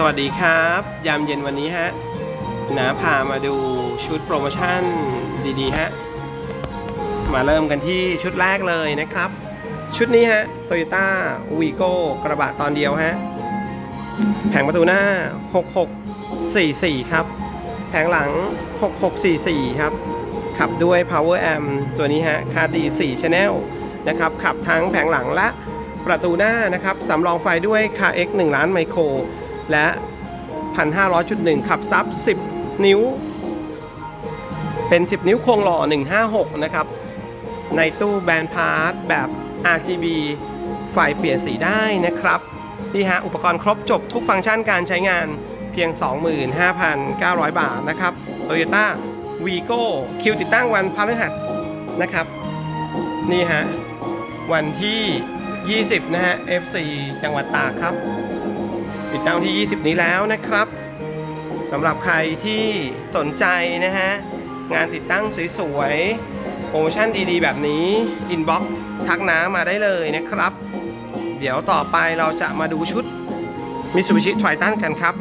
สวัสดีครับ ยามเย็นวันนี้ฮะนาพามาดูชุดโปรโมชั่นดีๆฮะมาเริ่มกันที่ชุดแรกเลยนะครับ ชุดนี้ฮะ Toyota Vigo กระบะตอนเดียวฮะแผงประตูหน้า 6644 ครับ แผงหลัง 6644 ครับ ขับด้วย Power Amp ตัวนี้ฮะคาดี4 Channel นะครับ ขับทั้งแผงหลังและประตูหน้านะครับสำรองไฟด้วย KX 1 ล้านไมโคร และ 1,500.1 ขับซับ 10 นิ้ว เป็น 10 นิ้วโครงหล่อ 156 นะครับ ในตู้แบนพาร์ทแบบ RGB ไฟเปลี่ยนสีได้นะครับนี่ฮะอุปกรณ์ครบจบทุกฟังก์ชันการใช้งานเพียง 25,900 บาทนะครับ Toyota Vigo คิวติดตั้งวันพฤหัสนะครับ นี่ฮะ วันที่ 20 นะฮะ FC จังหวัดตากครับ ติดตั้งที่ 20 นี้แล้วนะครับสำหรับใครที่สนใจนะฮะ งานติดตั้งสวยๆ โปรโมชั่นดีๆ แบบนี้ อินบ็อกซ์ทักน้ามาได้เลยนะครับ เดี๋ยวต่อไปเราจะมาดูชุดมิ t s u b i s h i Triton กันครับ